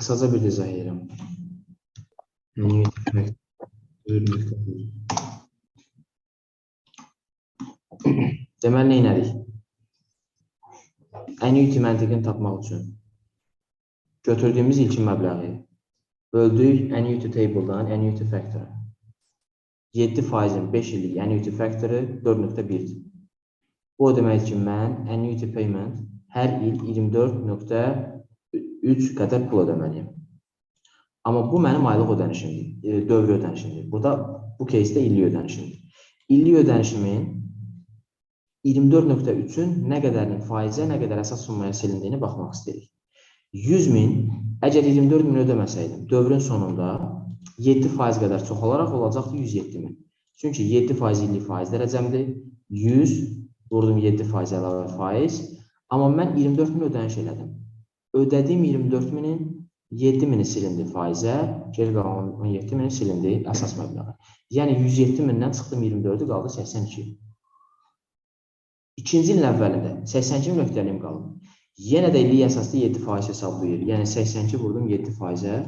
Bir izah edirəm. Annuity factor. Deməli, nə edirik? Annuity məntiqini tapmaq üçün götürdüyümüz ilkin məbləği böldük annuity table-dan annuity factor. 7 faizin 5 illik annuity factor-ı 4.1-dir. Bu o deməkdir ki, mən annuity payment hər il 24.3 qədər pul ödəməliyəm. Amma bu mənim aylıq ödənişimdir, e, dövrü ödənişimdir. Burada bu кейsdə illik ödənişimdir. İllik ödənişimin 24.3-ün nə qədərinin faizə, nə qədər əsas summaya silindiyini baxmaq istəyirik. 100 min, əgər 24 min ödəməsəydim, dövrün sonunda 7 faiz qədər çoxalaraq olacaqdı 107 min. Çünki 7 faiz illik faiz dərəcəmdir. 100 vurdum 7 faiz əlavə faiz. Amma mən 24 min ödəniş elədim. Ödədiyim 24 minin 7 mini silindi faizə, geri qalan 17 mini silindi əsas məbləğə. Yəni 107 mindən çıxdım 24-ü qaldı 82. İkinci ilin əvvəlində 82 min öhdəliyim qalıb. Yenə də illik əsaslı 7 faiz hesablayır. Yəni 82 vurdum 7 faizə.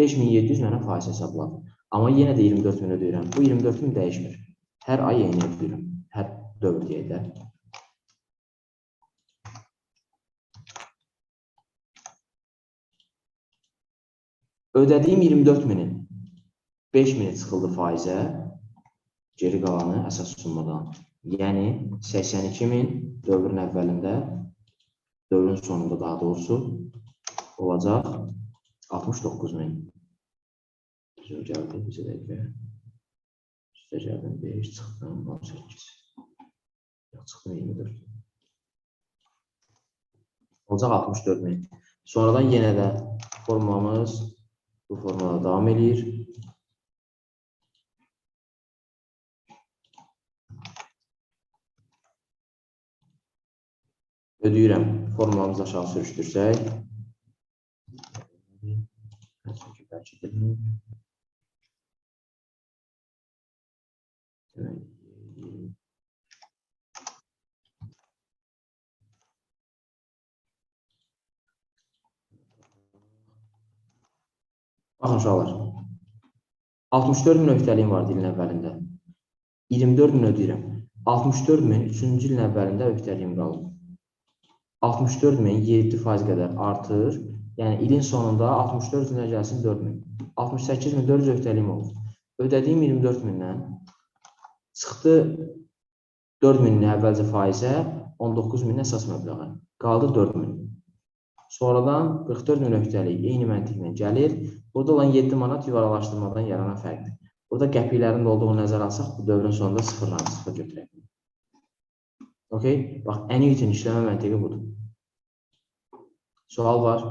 5700 mənə faiz hesabladı. Amma yenə də 24 min ödəyirəm. Bu 24 min dəyişmir. Hər ay eyni ödəyirəm. Hər dövr deyək də. Ödədiyim 24 minin 5 mini çıxıldı faizə. Geri qalanı əsas summadan. Yəni 82 min dövrün əvvəlində, dövrün sonunda daha doğrusu olacaq 69 min. Düzə gəldi, bizə dəqiqə. Üstə gəldim 5, çıxdım 18. Yox, çıxdım 24. Olacaq 64 min. Sonradan yenə də formulamız bu formada davam edir. Ödəyirəm. Formulamızı aşağı sürüşdürsək. Çünki Baxın uşaqlar. 64 min öhdəliyim vardı ilin əvvəlində. 24 min ödəyirəm. 64 min 3-cü ilin əvvəlində öhdəliyim qalıb. 64 min 7% qədər artır. Yəni ilin sonunda 64 minə gəlsin 4 min. 68 min 400 öhdəliyim olur. Ödədiyim 24 mindən çıxdı 4 minini əvvəlcə faizə, 19 min əsas məbləğə. Qaldı 4 min. Sonradan 44 min öhdəlik eyni məntiqlə gəlir. Burada olan 7 manat yuvarlaşdırmadan yaranan fərqdir. Burada qəpiklərin də olduğunu nəzərə alsaq, bu dövrün sonunda sıfırdan sıfır götürək. Okay? Bax, annuity-nin işləmə məntiqi budur. Sual var.